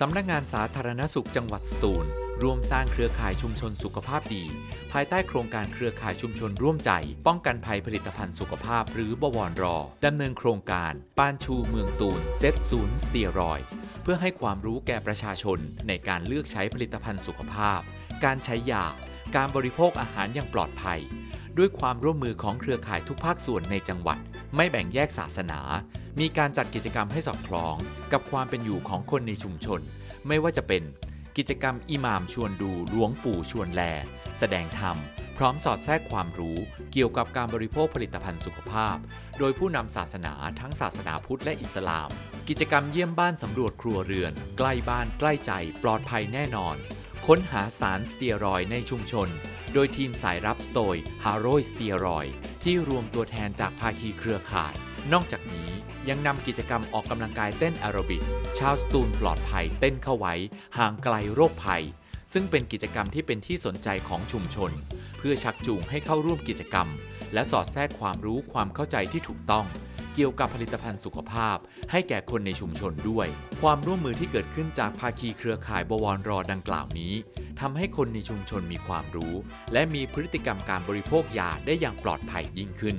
สำนักงานสาธารณสุขจังหวัดสตูล ร่วมสร้างเครือข่ายชุมชนสุขภาพดี ภายใต้โครงการเครือข่ายชุมชนร่วมใจ ป้องกันภัยผลิตภัณฑ์สุขภาพหรือบวรรอดำเนินโครงการปานชูเมืองตูนเซตศูนย์สเตียรอย เพื่อให้ความรู้แก่ประชาชนในการเลือกใช้ผลิตภัณฑ์สุขภาพ การใช้ยา การบริโภคอาหารอย่างปลอดภัย ด้วยความร่วมมือของเครือข่ายทุกภาคส่วนในจังหวัด ไม่แบ่งแยกศาสนา มีการจัดกิจกรรมให้สอดคล้องกับความเป็นอยู่ของคนในชุมชน ไม่ว่าจะเป็นกิจกรรมอิหม่ามชวนดูหลวงปู่ชวนแล แสดงธรรม พร้อมสอดแทรกความรู้เกี่ยวกับการบริโภคผลิตภัณฑ์สุขภาพ โดยผู้นำศาสนาทั้งศาสนาพุทธและอิสลาม กิจกรรมเยี่ยมบ้านสำรวจครัวเรือน ใกล้บ้านใกล้ใจ ปลอดภัยแน่นอน ค้นหาสารสเตียรอยในชุมชน โดยทีมสายรับสโตยฮาโรยสเตียรอยที่รวมตัวแทนจากภาคีเครือข่าย นอกจากนี้ยังนำกิจกรรมออกกำลังกายเต้นแอโรบิกชาวสตูลปลอดภัยเต้นเข้าไว้ ห่างไกลโรคภัย ซึ่งเป็นกิจกรรมที่เป็นที่สนใจของชุมชน เพื่อชักจูงให้เข้าร่วมกิจกรรม และสอดแทรกความรู้ความเข้าใจที่ถูกต้อง เกี่ยวกับผลิตภัณฑ์สุขภาพ ให้แก่คนในชุมชนด้วย ความร่วมมือที่เกิดขึ้นจากภาคีเครือข่ายบวรรอดังกล่าวนี้ทำให้คนในชุมชนมีความรู้ และมีพฤติกรรมการบริโภคยาได้อย่างปลอดภัยยิ่งขึ้น